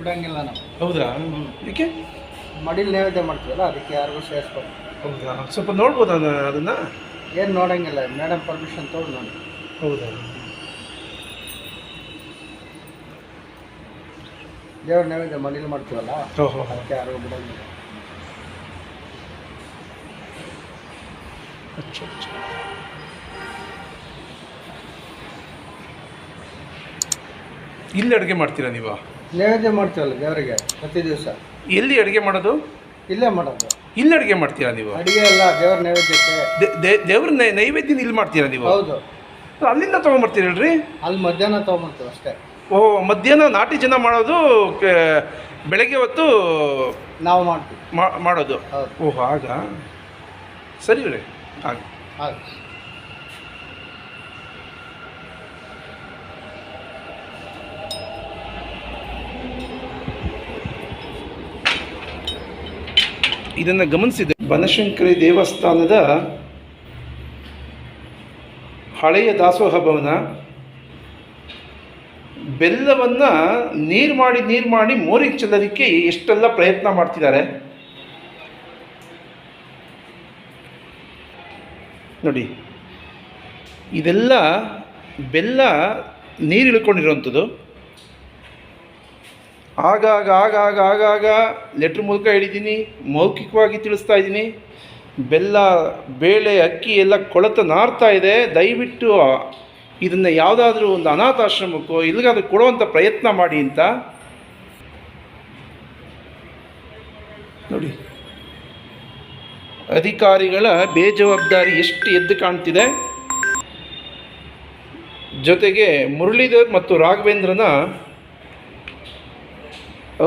ಬಿಡಂಗಿಲ್ಲ ನಾವು. ಹೌದಾ ಏಕೆ? ಮಡಿಲ್ ನೈವೇದ್ಯ ಮಾಡ್ತೀವಲ್ಲ ಅದಕ್ಕೆ ಯಾರಿಗೂ ಸೇರಿಸ್ಬೋದು ಹೌದಾ ಸ್ವಲ್ಪ ನೋಡ್ಬೋದಾ ಅದನ್ನು ಅದನ್ನ? ಏನು ನೋಡಂಗಿಲ್ಲ ಮೇಡಮ್ ಪರ್ಮಿಷನ್ ತೊಗೊಂಡು ನೋಡಿ. ಹೌದಾ? ದೇವ್ರ ನೈವೇದ್ಯ ಮಡಿಲ್ ಮಾಡ್ತೀವಲ್ಲ ಓಹೋ ಅದಕ್ಕೆ ಯಾರಿಗೂ ಬಿಡಂಗಿಲ್ಲ. ಅಚ್ಚಾ ಅಚ್ಚಾ. ಇಲ್ಲಿ ಅಡುಗೆ ಮಾಡ್ತೀರಾ ನೀವು? ನೈವೇದ್ಯ ಮಾಡ್ತೀವಲ್ಲ ದೇವರಿಗೆ ಪ್ರತಿ ದಿವಸ? ಎಲ್ಲಿ ಅಡುಗೆ ಮಾಡೋದು? ಇಲ್ಲೇ ಮಾಡೋದು. ಇಲ್ಲಿ ಅಡುಗೆ ಮಾಡ್ತೀರಾ ನೀವು? ಅಡುಗೆ ಎಲ್ಲ ದೇವ್ರ ನೈವೇದ್ಯಕ್ಕೆ. ದೇ- ದೇ- ದೇವ್ರ ನೈ- ನೈವೇದ್ಯನ ಇಲ್ಲಿ ಮಾಡ್ತೀರಾ ನೀವು? ಹೌದು. ಅಲ್ಲಿಂದ ತೊಗೊಂಬರ್ತೀರಿ ಹೇಳ್ರಿ? ಅಲ್ಲಿ ಮಧ್ಯಾಹ್ನ ತೊಗೊಂಬರ್ತೀವಿ ಅಷ್ಟೇ. ಓ ಮಧ್ಯಾಹ್ನ ನಾಟಿ ಜನ ಮಾಡೋದು ಕ- ಬೆಳಗ್ಗೆ ಹೊತ್ತು ನಾವು ಮಾಡ್ತೀವಿ. ಮಾ- ಮಾಡೋದು? ಓಹ್ ಆಗ ಹಾಗಾ? ಸರಿ ರೀ ಹಾಗೆ. ಹಾಗೆ. ಇದನ್ನು ಗಮನಿಸಿದೆ. ಬನಶಂಕರಿ ದೇವಸ್ಥಾನದ ಹಳೆಯ ದಾಸೋಹ ಭವನ. ಬೆಲ್ಲವನ್ನು ನೀರು ಮಾಡಿ ನೀರು ಮಾಡಿ ಮೋರಿಗೆ ಚೆಲ್ಲೋದಕ್ಕೆ ಎಷ್ಟೆಲ್ಲ ಪ್ರಯತ್ನ ಮಾಡ್ತಿದ್ದಾರೆ. ನೋಡಿ, ಇದೆಲ್ಲ ಬೆಲ್ಲ ನೀರು ಇಳ್ಕೊಂಡಿರೋವಂಥದ್ದು ಆಗಾಗ ಆಗಾಗ ಆಗಾಗ ಲೆಟ್ರ್ ಮೂಲಕ ಹೇಳಿದ್ದೀನಿ, ಮೌಖಿಕವಾಗಿ ತಿಳಿಸ್ತಾ ಇದ್ದೀನಿ. ಬೆಲ್ಲ, ಬೇಳೆ, ಅಕ್ಕಿ ಎಲ್ಲ ಕೊಳೆತ ನಾರ್ತಾ ಇದೆ. ದಯವಿಟ್ಟು ಇದನ್ನು ಯಾವುದಾದ್ರೂ ಒಂದು ಅನಾಥಾಶ್ರಮಕ್ಕೋ ಇಲ್ಲಿಗಾದ್ರೂ ಕೊಡುವಂಥ ಪ್ರಯತ್ನ ಮಾಡಿ ಅಂತ. ನೋಡಿ. ಅಧಿಕಾರಿಗಳ ಬೇಜವಾಬ್ದಾರಿ ಎಷ್ಟು ಎದ್ದು ಕಾಣ್ತಿದೆ. ಜೊತೆಗೆ ಮುರಳೀಧರ್ ಮತ್ತು ರಾಘವೇಂದ್ರನ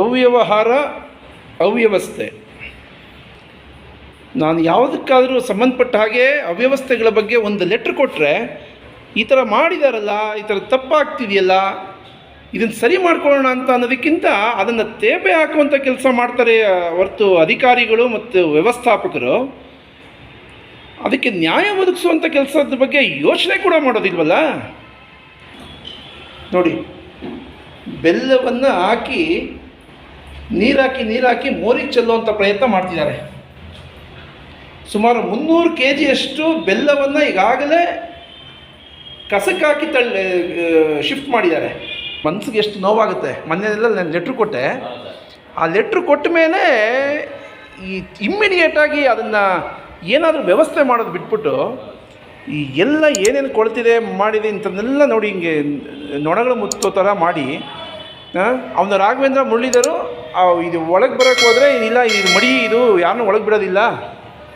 ಅವ್ಯವಹಾರ, ಅವ್ಯವಸ್ಥೆ. ನಾನು ಯಾವುದಕ್ಕಾದರೂ ಸಂಬಂಧಪಟ್ಟ ಹಾಗೆ ಅವ್ಯವಸ್ಥೆಗಳ ಬಗ್ಗೆ ಒಂದು ಲೆಟ್ರ್ ಕೊಟ್ಟರೆ ಈ ಥರ ಮಾಡಿದಾರಲ್ಲ, ಈ ಥರ ತಪ್ಪಾಗ್ತಿದೆಯಲ್ಲ, ಇದನ್ನು ಸರಿ ಮಾಡ್ಕೊಳ್ಳೋಣ ಅಂತ ಅನ್ನೋದಕ್ಕಿಂತ ಅದನ್ನು ತೇಪೆ ಹಾಕುವಂಥ ಕೆಲಸ ಮಾಡ್ತಾರೆ ಹೊರತು ಅಧಿಕಾರಿಗಳು ಮತ್ತು ವ್ಯವಸ್ಥಾಪಕರು. ಅದಕ್ಕೆ ನ್ಯಾಯ ಒದಗಿಸುವಂಥ ಕೆಲಸದ ಬಗ್ಗೆ ಯೋಚನೆ ಕೂಡ ಮಾಡೋದಿಲ್ವಲ್ಲ? ನೋಡಿ, ಬೆಲ್ಲವನ್ನು ಹಾಕಿ ನೀರಾಕಿ ನೀರಾಕಿ ಮೋರಿಗೆ ಚೆಲ್ಲುವಂಥ ಪ್ರಯತ್ನ ಮಾಡ್ತಿದ್ದಾರೆ. ಸುಮಾರು ಮುನ್ನೂರು ಕೆ ಜಿಯಷ್ಟು ಬೆಲ್ಲವನ್ನು ಈಗಾಗಲೇ ಕಸಕ್ಕಾಕಿ ತಳ್ಳಿ ಶಿಫ್ಟ್ ಮಾಡಿದ್ದಾರೆ. ಮನಸ್ಸಿಗೆ ಎಷ್ಟು ನೋವಾಗುತ್ತೆ. ಮೊನ್ನೆಲ್ಲ ನಾನು ಲೆಟ್ರ್ ಕೊಟ್ಟೆ. ಆ ಲೆಟ್ರ್ ಕೊಟ್ಟ ಮೇಲೆ ಈ ಇಮ್ಮಿಡಿಯೇಟಾಗಿ ಅದನ್ನು ಏನಾದರೂ ವ್ಯವಸ್ಥೆ ಮಾಡೋದು ಬಿಟ್ಬಿಟ್ಟು ಈ ಎಲ್ಲ ಏನೇನು ಕೊಳ್ತಿದೆ, ಮಾಡಿದೆ ಇಂಥದ್ದನ್ನೆಲ್ಲ ನೋಡಿ ಹಿಂಗೆ ನೊಣಗಳು ಮುತ್ತೋ ಥರ ಮಾಡಿ ಅವನ ರಾಘವೇಂದ್ರ ಮುರಳೀಧರು ಇದು ಒಳಗೆ ಬರೋಕ್ಕೆ ಹೋದರೆ ಇಲ್ಲ ಇದು ಮಡಿ ಇದು ಯಾರನ್ನೂ ಒಳಗೆ ಬಿಡೋದಿಲ್ಲ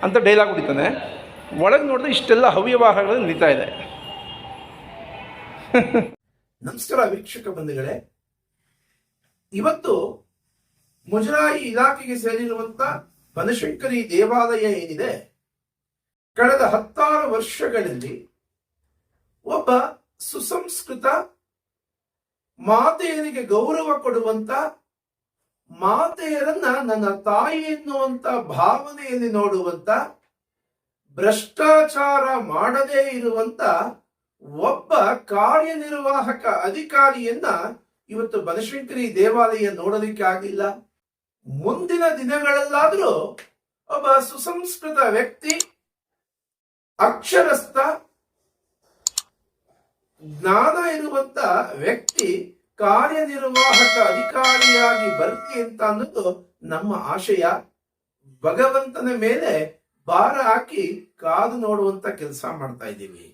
ಅಂತ ಡೈಲಾಗ್ ಹೊಡಿತಾನೆ. ಒಳಗೆ ನೋಡಿದ್ರೆ ಇಷ್ಟೆಲ್ಲ ಹವ್ಯವಾಹಗಳು ನಡೀತಾ ಇದೆ. ನಮಸ್ಕಾರ ವೀಕ್ಷಕ ಬಂಧುಗಳೇ. ಇವತ್ತು ಮುಜರಾಯಿ ಇಲಾಖೆಗೆ ಸೇರಿರುವಂತ ಬನಶಂಕರಿ ದೇವಾಲಯ ಏನಿದೆ? ಕಳೆದ ಹತ್ತಾರು ವರ್ಷಗಳಲ್ಲಿ ಒಬ್ಬ ಸುಸಂಸ್ಕೃತ ಮಾತೆಯರಿಗೆ ಗೌರವ ಕೊಡುವಂತ ಮಾತೆಯರನ್ನ ನನ್ನ ತಾಯಿ ಎನ್ನುವಂತ ಭಾವನೆಯಲ್ಲಿ ನೋಡುವಂತ, ಭ್ರಷ್ಟಾಚಾರ ಮಾಡದೇ ಇರುವಂತ ಒಬ್ಬ ಕಾರ್ಯನಿರ್ವಾಹಕ ಅಧಿಕಾರಿಯನ್ನ ಇವತ್ತು ಬನಶಂಕರಿ ದೇವಾಲಯ ನೋಡಲಿಕ್ಕೆ ಆಗಿಲ್ಲ ಮುಂದಿನ ದಿನಗಳಲ್ಲಾದರೂ ಒಬ್ಬ ಸುಸಂಸ್ಕೃತ ವ್ಯಕ್ತಿ, ಅಕ್ಷರಸ್ಥ, ಜ್ಞಾನ ಇರುವಂತ ವ್ಯಕ್ತಿ ಕಾರ್ಯನಿರ್ವಾಹಕ ಅಧಿಕಾರಿಯಾಗಿ ಬರ್ತಿ ಅಂತ ಅನ್ನೋದು ನಮ್ಮ ಆಶಯ. ಭಗವಂತನ ಮೇಲೆ ಭಾರ ಹಾಕಿ ಕಾದು ನೋಡುವಂತ ಕೆಲಸ ಮಾಡ್ತಾ ಇದ್ದೀವಿ.